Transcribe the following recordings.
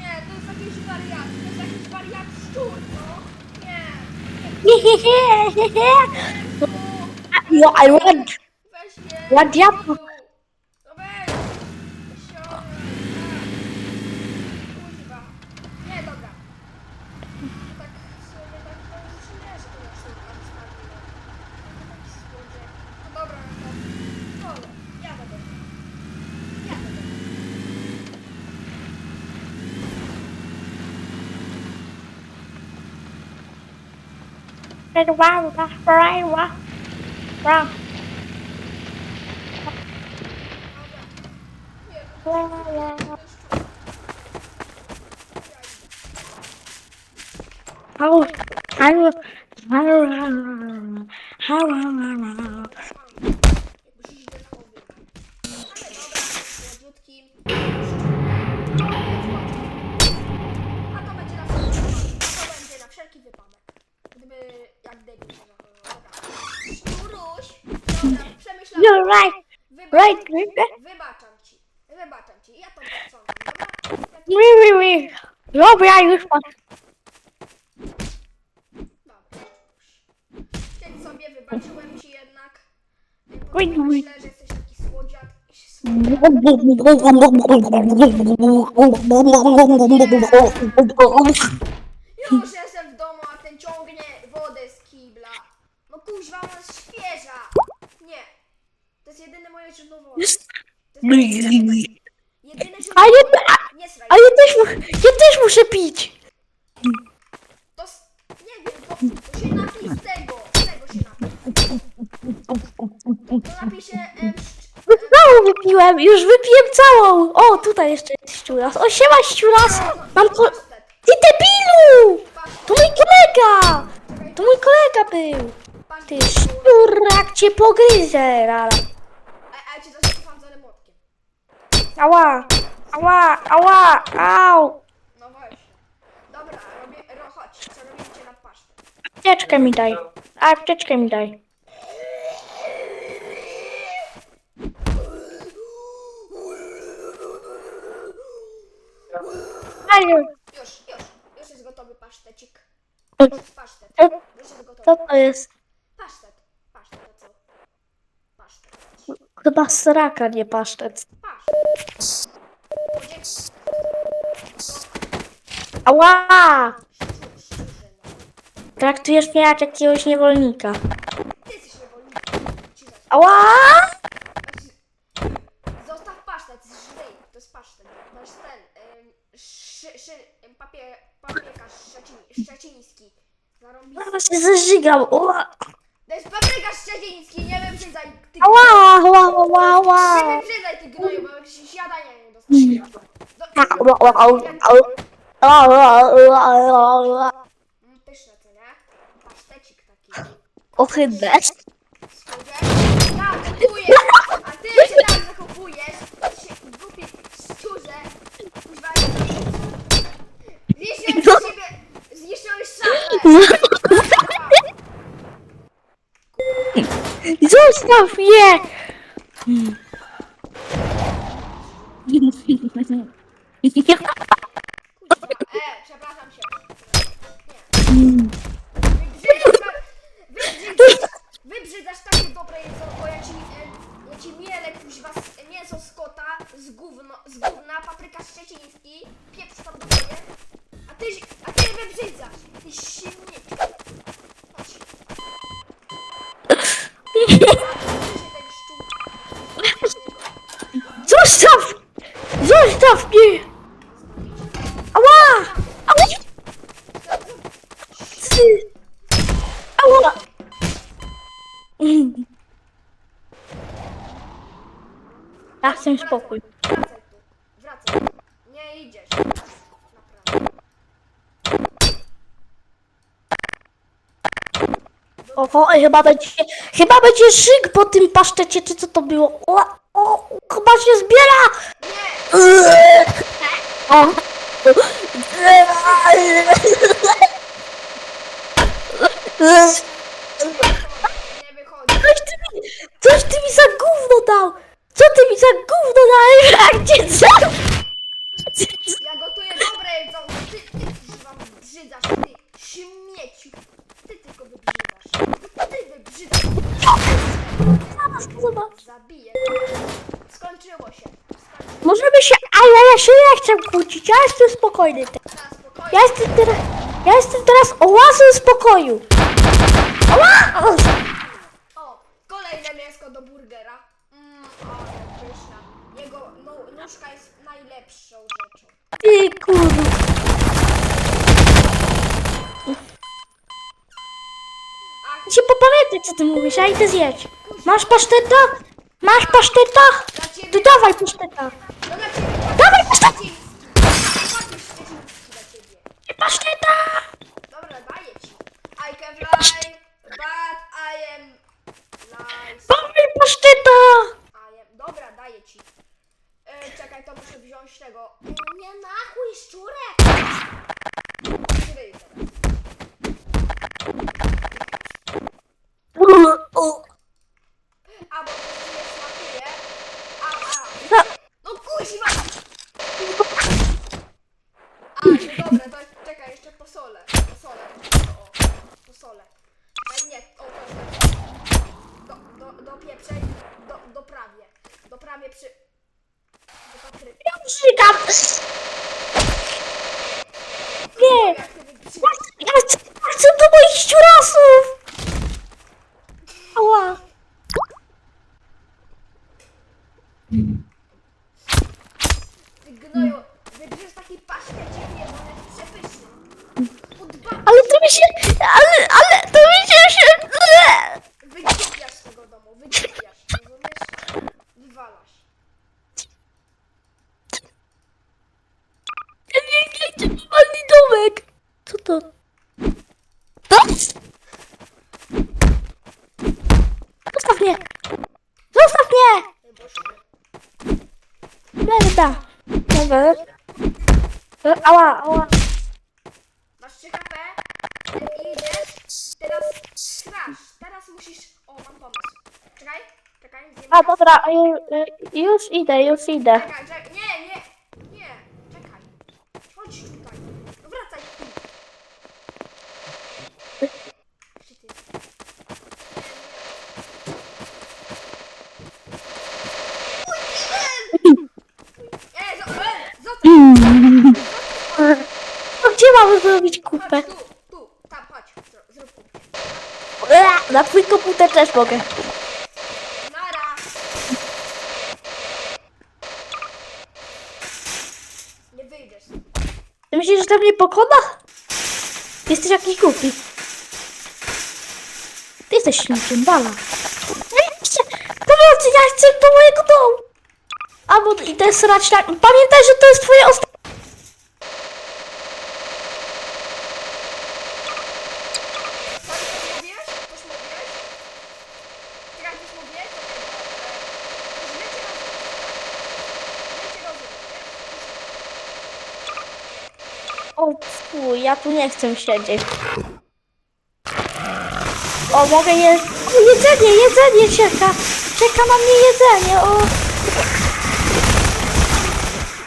nie, to jest jakiś wariat, to jest jakiś wariat szczur, no. Nie. Jezu, No, I want. Weź je. What diablo? No weź. Siorę. Kuźwa. Nie, dobra. To tak w sumie tak to już nie, że to na sztuka wystawiła. To taki słodziek. No dobra, no to... Dobra, jadę do tego. Jadę do tego. Wow, right, wow. Wow. Dobra. Nie, to jest szczur. How, how, how, how, Jakbyś źle nałowił. Ale dobra, słodziutki. A to będzie na wszelki wypadek. To będzie na wszelki wypadek. Gdyby jak debil przemyślałem. You're right, Wybaczam right, ci. right. Wybaczam ci. Wybaczam ci. Ja to dobra? Ja to... Wee, wee, wee. Dobra, już pan. Dobra. Więc sobie wybaczyłem ci jednak. Wait, wait. Myślę, że jesteś taki słodziak. Już jestem w domu, a ten ciągnie wodę z kibla. No kuźwa, jest świeża. To jest jedyne moje źródło wody. To jest jedyne źródło A ja, wody. a, Nie sraj. a ja też, mu- ja też muszę pić. To s- nie wiem, to, to się napij z tego. Z tego się napij. To napij się... Em, szcz- Całą wypiłem, już wypiłem całą. O, tutaj jeszcze jest szczuras. O, siema szczuras. Mam ko... pasztet. Ty debilu! To mój kolega! To mój kolega był. Ty szczurak cię pogryzę, rala. A, a ja cię zasypam za młotkiem. Ała, ała, ała, au. No właśnie. Dobra, robię, ro, chodź, co robicie na pasztet? Apteczkę mi daj. Apteczkę mi daj. Ale, Już, już, już jest gotowy pasztecik. Pasztet. co, Już jest gotowy. co to jest? Pasztet. Pasztet, to co? Pasztet. Chyba sraka, nie pasztet. Ała! Traktujesz mnie jak jakiegoś niewolnika. Ty jesteś niewolnikiem. Ci za- Ała! Zostaw pasztet, żryj. To jest pasztet. Jest ten, ym, szy, szy, ym, papier, papiekarz szczecin, szczeciński. Zarąbisty. Zaraz się zeżygam. Ała! To jest papiekarz szczeciński, nie wybrzydzaj. Ty, Ała! Ała! Ała! Ała! nie wybrzydzaj, ty gnoju, bo jakieś siadania nie dostaniesz. Do- Ała! Ała! Ała! Ała! Ała! Mm, Pyszne, co nie? Pasztecik taki. Ohydne. Słuchaj, tak, kupujesz, a ty się tak zachowujesz, się głupi szczurze, kuźwa, zniszczyłeś No. siebie, zniszczyłeś szafę. Zostaw mnie! Wracaj tu, wracaj. Nie idziesz. Naprawdę. Oho, chyba będzie, chyba będzie szyk po tym paszczecie, czy co to było? O, o, chyba się zbiera! Nie! O. Nie wychodzi. Coś ty mi, coś ty mi za gówno dał! Co ty mi za gówno dałeś? Jak cię za... Ja gotuję dobre ty, ty wam brzydzasz, ty śmieciu. Ty tylko wybrzydzasz. Ty wybrzydzasz. Zobacz. Zabiję. Skończyło się. Możemy się, ale ja się nie chcę kłócić, ja jestem spokojny teraz. Na spokojnie. Ja jestem teraz, ja jestem teraz oazą spokoju. Oła! O, kolejne mięsko do burgera. Mmm, ale pyszna. Jego no, nóżka jest najlepszą rzeczą. Ty kurwa. A Ci popamiętaj co ty mówisz, a idę zjeść. Masz paszteta? Masz paszteta? To dawaj paszteta. No ciebie... Dawaj paszteta! Patrz, dla ciebie. Paszteta! Dobra, daję ci. I can fly, but I am nice. Dawaj paszteta! I am... Dobra, daję ci. E, czekaj, to muszę wziąć tego. E, Nie nachuj, szczurek! Żyj teraz. O, A, bo to nie smakuje. A, a. no, No kuźwa! A, no dobra, to czekaj, jeszcze posolę. Posolę. O, o, posolę. A nie, o, to do, do, do pieprzej, do, doprawię. Doprawię przy... Do papryki. ja brzygam. Nie, Jak ty wygrzywasz. ja chcę, ja chcę do moich ściurasów. Ała. Ty gnoju, wybierzesz taki pasztecik, nie, bo on jest przepyszny. Po dwa Ale to mi się, ale, ale to mi się się... Wydziwiasz z tego domu, wydziwiasz, rozumiesz? Wywalasz. Ja nie chcę walny domek. Co to? To? Zostaw mnie. Zostaw mnie. Boże. Merda. Dobra. Ała, ała. Masz 3 HP i idziesz, teraz strasz, teraz musisz, o mam pomysł. Czekaj, czekaj, zjem A dobra, ju- y, już idę, już idę. Czekaj, czekaj, nie, nie, nie, czekaj. Chodź tutaj, no wracaj tu. Gdzie ty jesteś? Nie, zo- e, zostaw, No gdzie mamy zrobić kupę? tu, tu, tam, chodź, zrób- zrób kupę. Ua, Na twój komputer też mogę. Nara! Nie wyjdziesz. Ty myślisz, że to mnie pokona? Jesteś jakiś głupi. Ty jesteś ślicznym, bala. Pomocy, ja chcę do mojego domu. A bo idę srać na... Pamiętaj, że to jest twoje ostatnie... Co coś mówiłeś? Coś mówiłeś? Czekaj, coś mówiłeś? Czekaj, bo... e, Źle cię rozumiem, nie? O fuj, ja tu nie chcę siedzieć. O, mogę je... O, jedzenie, jedzenie czeka. Czeka na mnie jedzenie, o.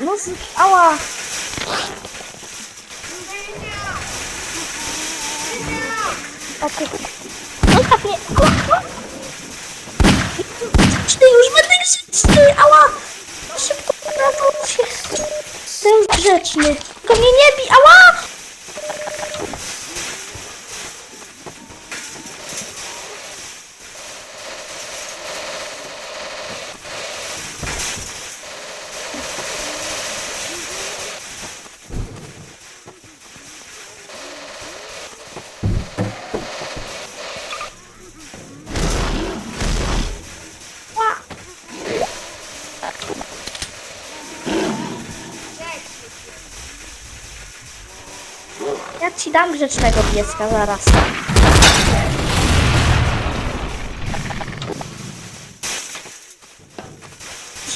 No, z... ała. O, ty... Zostaw mnie. O, o. Grzeczny, już będę grzeczny, ała. Szybko, ratuj się. Jestem grzeczny. Tylko mnie nie bij, ała. Ci dam grzecznego pieska zaraz.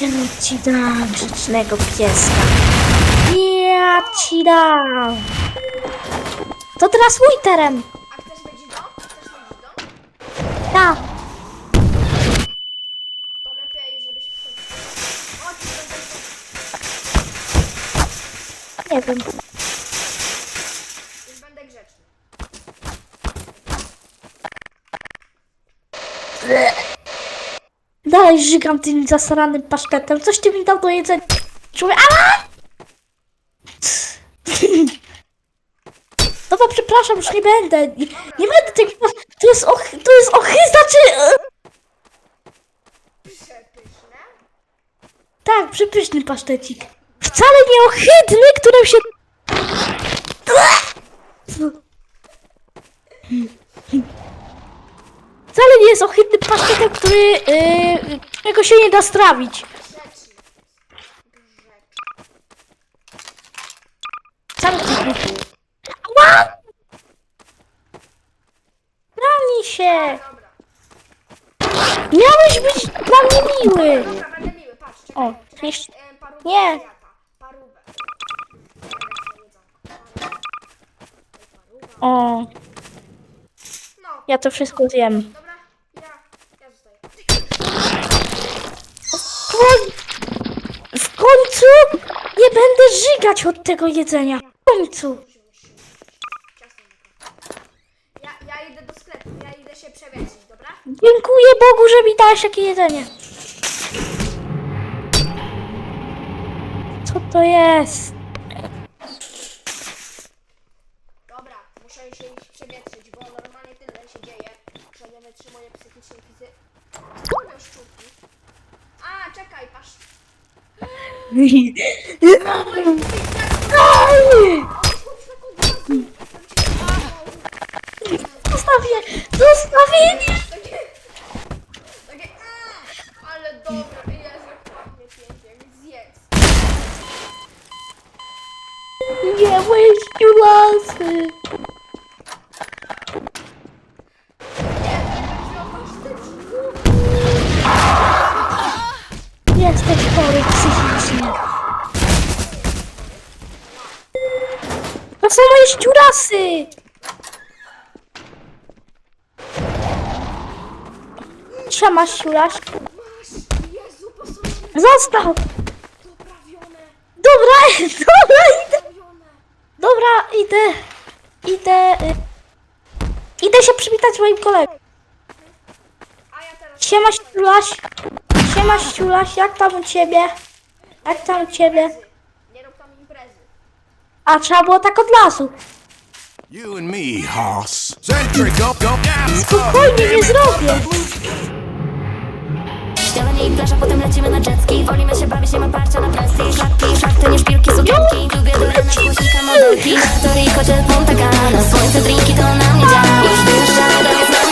Ja ci dam grzecznego pieska. Ja ci dam. To teraz mój teren. A chcesz mieć dom? Chcesz mieć dom? Ja. To lepiej, żebyś... Chodź, to będzie... Nie wiem. Dalej żygam tym zasranym pasztetem. Coś ty mi dał do jedzenia. Człowiek, ale... Dobra, przepraszam, już nie będę. Nie, nie będę tego... To jest och... To jest ochyda, czy... Tak, przepyszny pasztecik. Wcale nie ohydny, którym się... Wcale nie jest ohydny pasztetem, który... Yy, którego się nie da strawić. Grzeczny. Grzeczny. Brani się! Miałeś być dla mnie miły! O, Nie. O, ja to wszystko zjem. dobra. Ja, ja zostaję. W koń- W końcu nie będę żygać od tego jedzenia. W końcu. Ja, ja idę do sklepu, ja idę się przewieźć, dobra? Dziękuję Bogu, że mi dałeś takie jedzenie. Co to jest? Dobra, muszę się iść przewietrzyć, bo normalnie tyle się dzieje, że nie wytrzymuję psychicznie fizy... Skąd masz szczurki? A, czekaj, patrz. Zostawię! Zostawienie! Takie... Takie... mm, Ale dobre, Jezu, jak pachnie pięknie, jak zjedz. Nie łyściu lasy! Są moje ściurasy! Siema, ściuraś. Masz, Jezu, posolone, Został! Dobra, dobra, idę. Dobra, idę. Idę. y, Idę się przywitać moim kolegą. A ja teraz... Siema. Jak tam u ciebie? Jak tam u ciebie? A trzeba było tak od lasu. You and me, horse. Go, go, Spokojnie, nie zrobię. Zielenie i plaża, potem lecimy na jetski. Wolimy się bawić, nie ma parcia na pensji Szlapki, szarty, nie szpilki, sukienki. No. Lubię dole na głośnika, modelki. Nartory, kotel, punta gana Słońce, drinki, to na mnie działa. Już wyjeżdżamy, do mnie